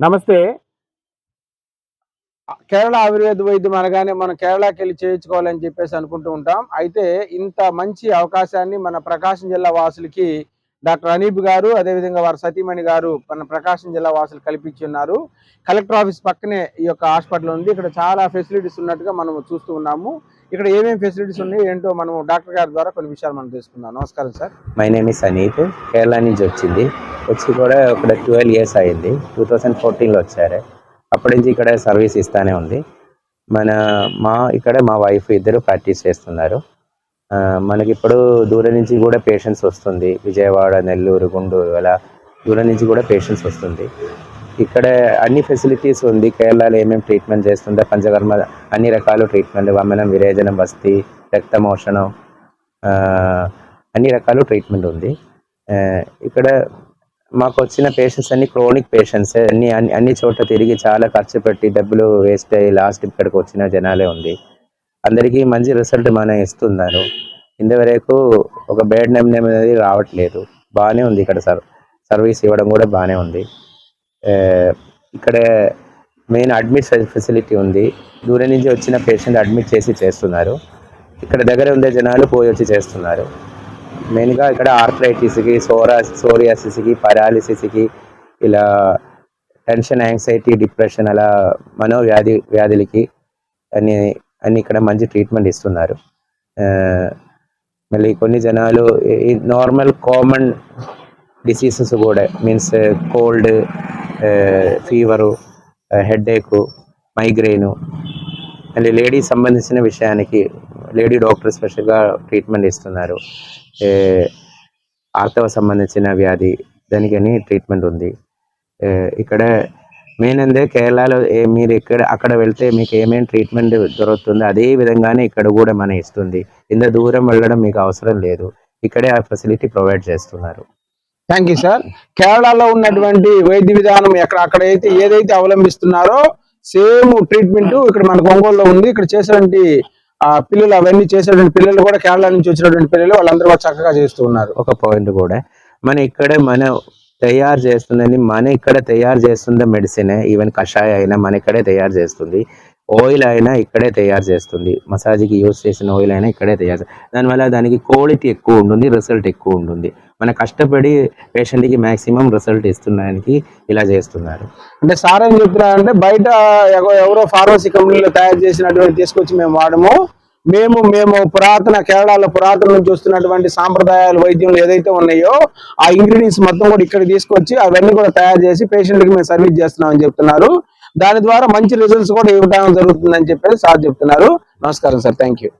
నమస్తే. కేరళ ఆయుర్వేద వైద్యం అనగానే మనం కేరళకి వెళ్ళి చేయించుకోవాలని చెప్పేసి అనుకుంటూ ఉంటాం. అయితే ఇంత మంచి అవకాశాన్ని మన ప్రకాశం జిల్లా వాసులకి డాక్టర్ అనీబ్ గారు అదేవిధంగా వారి సతీమణి గారు మన ప్రకాశం జిల్లా వాసులు కల్పించి ఉన్నారు. కలెక్టర్ ఆఫీస్ పక్కనే ఈ యొక్క హాస్పిటల్ ఉంది. ఇక్కడ చాలా ఫెసిలిటీస్ ఉన్నట్టుగా మనం చూస్తూ ఉన్నాము. ఇక్కడ ఏమేమి ఫెసిలిటీస్ ఉన్నాయి ఏంటో మనం డాక్టర్ గారి ద్వారా కొన్ని విషయాలు మనం తెలుసుకుందాం. నమస్కారం sir. My name is Aneeth Kerala నుంచి వచ్చింది. వచ్చి కూడా ఒక ట్వెల్వ్ ఇయర్స్ అయింది. టూ థౌజండ్ ఫోర్టీన్లో వచ్చారు. అప్పటి నుంచి ఇక్కడ సర్వీస్ ఇస్తానే ఉంది. మన మా ఇక్కడ మా వైఫ్ ఇద్దరు ప్రాక్టీస్ చేస్తున్నారు. ఆ, మనకి ఇప్పుడు దూరం నుంచి కూడా పేషెంట్స్ వస్తుంది. విజయవాడ నెల్లూరు గుంటూరు అలా దూరం నుంచి కూడా పేషెంట్స్ వస్తుంది. ఇక్కడ అన్ని ఫెసిలిటీస్ ఉంది. కేరళలో ఏమేమి ట్రీట్మెంట్ చేస్తుందో పంచకర్మ అన్ని రకాల ట్రీట్మెంట్ వమనం విరేచనం వస్తి రక్తమోషణం అన్ని రకాల ట్రీట్మెంట్ ఉంది. ఇక్కడ మాకు వచ్చిన పేషెంట్స్ అన్ని క్రోనిక్ పేషెంట్స్ అన్ని అన్ని అన్ని చోట్ల తిరిగి చాలా ఖర్చు పెట్టి డబ్బులు వేస్ట్ అయ్యి లాస్ట్ ఇక్కడికి వచ్చిన జనాలే ఉంది. అందరికీ మంచి రిజల్ట్ మనం ఇస్తున్నారు. ఇంతవరకు ఒక బేడ్ నెమ్ నెమ్ అనేది రావట్లేదు. బాగానే ఉంది ఇక్కడ సర్ సర్వీస్ ఇవ్వడం కూడా బాగానే ఉంది. ఇక్కడ మెయిన్ అడ్మిట్ ఫెసిలిటీ ఉంది. దూరం నుంచి వచ్చిన పేషెంట్ అడ్మిట్ చేసి చేస్తున్నారు. ఇక్కడ దగ్గర ఉండే జనాలు పోయి వచ్చి చేస్తున్నారు. మెయిన్గా ఇక్కడ ఆర్థరైటిస్కి సోరా సోరియాసిస్కి పరాలిసిస్కి ఇలా టెన్షన్ యాంగ్జైటీ డిప్రెషన్ అలా మనోవ్యాధి వ్యాధులకి అన్ని అన్ని ఇక్కడ మంచి ట్రీట్మెంట్ ఇస్తున్నారు. మళ్ళీ కొన్ని జనాలు నార్మల్ కామన్ డిసీజెస్ కూడా means cold fever headache migraine మళ్ళీ లేడీ సంబంధించిన విషయానికి లేడీ డాక్టర్ స్పెషల్గా ట్రీట్మెంట్ ఇస్తున్నారు. ఆర్తవ సంబంధించిన వ్యాధి దానికని ట్రీట్మెంట్ ఉంది. ఇక్కడ మెయిన్ అందే కేరళలో ఏ మీరు ఇక్కడ అక్కడ వెళ్తే మీకు ఏమేమి ట్రీట్మెంట్ దొరుకుతుందో అదే విధంగానే ఇక్కడ కూడా మన ఇస్తుంది. ఇంత దూరం వెళ్ళడం మీకు అవసరం లేదు. ఇక్కడే ఆ ఫెసిలిటీ ప్రొవైడ్ చేస్తున్నారు. థ్యాంక్ యూ సార్ కేరళలో ఉన్నటువంటి వైద్య విధానం ఎక్కడ అక్కడైతే ఏదైతే అవలంబిస్తున్నారో సేమ్ ట్రీట్మెంట్ ఇక్కడ మనకు ఒంగోలులో ఉంది. ఇక్కడ చేసినటువంటి ఆ పిల్లలు అవన్నీ చేసేటువంటి పిల్లలు కూడా కేరళ నుంచి వచ్చినటువంటి పిల్లలు వాళ్ళందరూ కూడా చక్కగా చేస్తూ ఉన్నారు. ఒక పాయింట్ కూడా. మన ఇక్కడే మన తయారు చేస్తుందని మన ఇక్కడ తయారు చేస్తున్న మెడిసిన్ ఈవెన్ కషాయ అయినా మన ఇక్కడే తయారు చేస్తుంది. ఆయిల్ అయినా ఇక్కడే తయారు చేస్తుంది. మసాజ్కి యూస్ చేసిన ఆయిల్ అయినా ఇక్కడే తయారు చేస్తుంది దానివల్ల దానికి క్వాలిటీ ఎక్కువ ఉంటుంది రిజల్ట్ ఎక్కువ ఉంటుంది. మన కష్టపడి పేషెంట్కి మాక్సిమం రిజల్ట్ ఇస్తున్నానికి ఇలా చేస్తున్నారు. అంటే సార్ ఏం చెప్తున్నారంటే బయట ఎవరో ఫార్మసీ కంపెనీలో తయారు చేసినటువంటి తీసుకొచ్చి మేము వాడము. మేము మేము పురాతన కేరళలో పురాతన నుంచి వస్తున్నటువంటి సాంప్రదాయాల వైద్యంలో ఏదైతే ఉన్నాయో ఆ ఇంగ్రీడియంట్స్ మొత్తం కూడా ఇక్కడ తీసుకొచ్చి అవన్నీ కూడా తయారు చేసి పేషెంట్కి మేము సర్వీస్ చేస్తున్నామని చెప్తున్నారు. దాని ద్వారా మంచి రిజల్ట్స్ కూడా ఇవ్వడం జరుగుతుందని చెప్పేసి సార్ చెప్తున్నారు. నమస్కారం సార్. Thank you